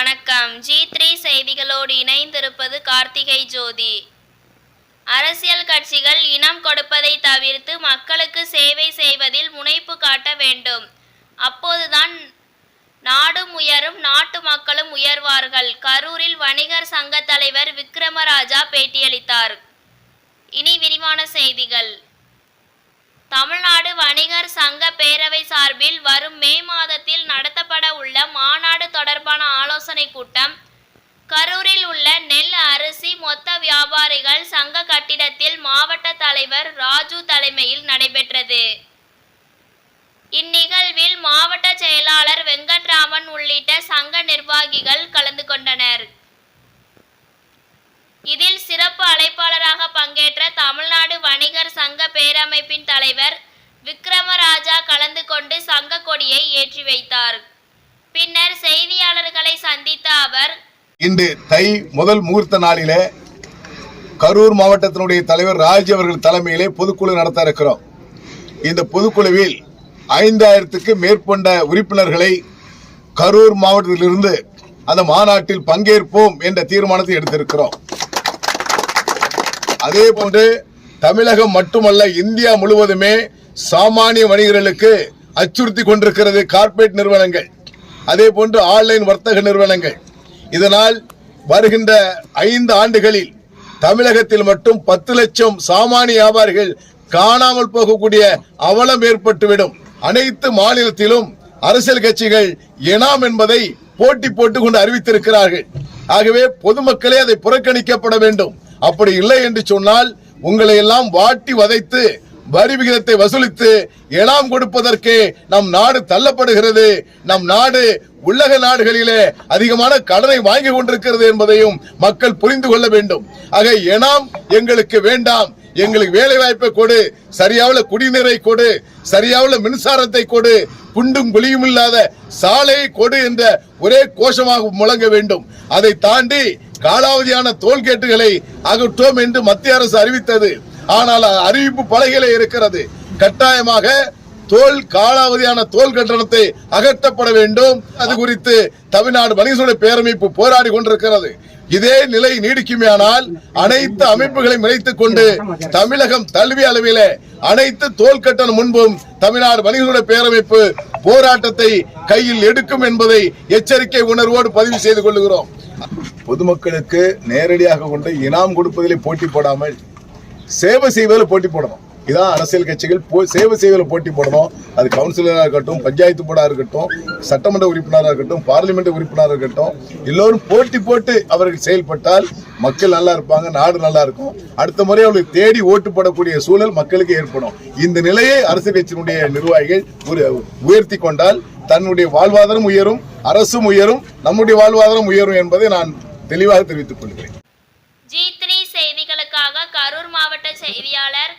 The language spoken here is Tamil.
வணக்கம். ஜி த்ரீ செய்திகளோடு இணைந்திருப்பது கார்த்திகை ஜோதி. அரசியல் கட்சிகள் இனம் கொடுப்பதை தவிர்த்து மக்களுக்கு சேவை செய்வதில் முனைப்பு காட்ட வேண்டும். அப்போதுதான் நாடும் உயரும் நாட்டு மக்களும் உயர்வார்கள். கரூரில் வணிகர் சங்க தலைவர் விக்ரமராஜா பேட்டியளித்தார். இனி விரிவான செய்திகள். தமிழ்நாடு வணிகர் சங்க பேரவை சார்பில் வரும் மே மாதத்தில் நடத்தப்பட உள்ள மாநாடு தொடர்பான ஆலோசனை கூட்டம். கரூரில் உள்ள நெல் அரிசி மொத்த வியாபாரிகள் சங்க கட்டிடத்தில் மாவட்ட தலைவர் ராஜு தலைமையில் நடைபெற்றது. இந்நிகழ்வில் மாவட்ட செயலாளர் வெங்கட்ராமன் உள்ளிட்ட சங்க நிர்வாகிகள் கலந்து கொண்டனர். இதில் சிறப்பு அழைப்பாளராக பங்கேற்ற தமிழ்நாடு வணிகர் சங்க பேரமைப்பின் தலைவர் விக்ரமராஜா கலந்து கொண்டு சங்க கொடியை ஏற்றி வைத்தார். பின்னர் செய்தியாளர்களை சந்தித்த அவர் இன்று தை முதல் முகூர்த்த நாளிலே கரூர் மாவட்டத்தினுடைய தலைவர் ராஜ் அவர்கள் தலைமையிலே பொதுக்குழு நடத்த இருக்கிறோம். இந்த பொதுக்குழுவில் ஐந்தாயிரத்துக்கு மேற்பட்ட உறுப்பினர்களை கரூர் மாவட்டத்திலிருந்து அந்த மாநாட்டில் பங்கேற்போம் என்ற தீர்மானத்தை எடுத்திருக்கிறோம். அதே போன்று தமிழகம் மட்டுமல்ல இந்தியா முழுவதுமே சாமானிய வணிகர்களுக்கு அச்சுறுத்தி கொண்டிருக்கிறது கார்ப்பரேட் நிறுவனங்கள். அதே போன்று ஆன்லைன் வர்த்தக நிறுவனங்கள். இதனால் வருகின்ற ஐந்து ஆண்டுகளில் தமிழகத்தில் மட்டும் பத்து லட்சம் சாமானிய வியாபாரிகள் காணாமல் போகக்கூடிய அவலம் ஏற்பட்டுவிடும். அனைத்து மாநிலத்திலும் அரசியல் கட்சிகள் எனாம் என்பதை போட்டி போட்டுக் கொண்டு அறிவித்திருக்கிறார்கள். ஆகவே பொதுமக்களே அதை புறக்கணிக்கப்பட வேண்டும். அப்படி இல்லை என்று சொன்னால் உங்களை எல்லாம் வாட்டி வதைத்து வரி விகிதத்தை வசூலித்து எனாம் கொடுப்பதற்கு நம் நாடு தள்ளப்படுகிறது. நம் நாடு உலக நாடுகளிலே அதிகமான கடனை வாங்கி கொண்டிருக்கிறது என்பதையும் மக்கள் புரிந்து கொள்ள வேண்டும். ஆக எனாம் எங்களுக்கு வேண்டாம். எங்களுக்கு வேலை வாய்ப்பை கொடு. சரியாவில் குடிநீரை கொடு. சரியாவில் மின்சாரத்தை கொடு. குண்டும் குழியும் இல்லாத சாலையை கொடு என்ற ஒரே கோஷமாக முழங்க வேண்டும். அதை தாண்டி காலாவதியான தோல்கேட்டுகளை அகற்றோம் என்று மத்திய அரசு அறிவித்தது. ஆனால் அறிவிப்பு பலகையில இருக்கிறது. கட்டாயமாக தோல் காலாவதியான தோல் கட்டணத்தை அகற்றப்பட வேண்டும். அது குறித்து தமிழ்நாடு மனிதனுடைய பேரமைப்பு போராடி கொண்டிருக்கிறது. இதே நிலை நீடிக்குமேயானால் அனைத்து அமைப்புகளையும் இணைத்துக் கொண்டு தமிழகம் தழுவிய அளவிலே அனைத்து தோல் கட்டணம் முன்பும் தமிழ்நாடு மனிதனுடைய பேரமைப்பு போராட்டத்தை கையில் எடுக்கும் என்பதை எச்சரிக்கை உணர்வோடு பதிவு செய்து கொள்கிறோம் பொதுமக்களுக்கு நேரடியாக கொண்டு இனாம் கொடுப்பதிலே போட்டி போடாமல் சேவை செய்வதில் போட்டி போடணும். இதான் அரசியல் கட்சிகள் போ சேவை செய்வதில் போட்டி போடணும். அது கவுன்சிலராக இருக்கட்டும் பஞ்சாயத்து போர்டாக இருக்கட்டும் சட்டமன்ற உறுப்பினராக இருக்கட்டும் பார்லிமெண்ட் உறுப்பினராக இருக்கட்டும் எல்லோரும் போட்டி போட்டு அவர்கள் செயல்பட்டால் மக்கள் நல்லா இருப்பாங்க நாடு நல்லா இருக்கும். அடுத்த முறை அவர்களுக்கு தேடி ஓட்டு போடக்கூடிய சூழல் மக்களுக்கு ஏற்படும். இந்த நிலையை அரசியல் கட்சியினுடைய நிர்வாகிகள் ஒரு உயர்த்தி கொண்டால் தன்னுடைய வாழ்வாதாரம் உயரும் அரசும் உயரும் நம்முடைய வாழ்வாதாரம் உயரும் என்பதை நான் தெளிவாக தெரிவித்துக் கொள்கிறேன் ஜி த்ரீ செய்திகளுக்காக கரூர் மாவட்ட செய்தியாளர்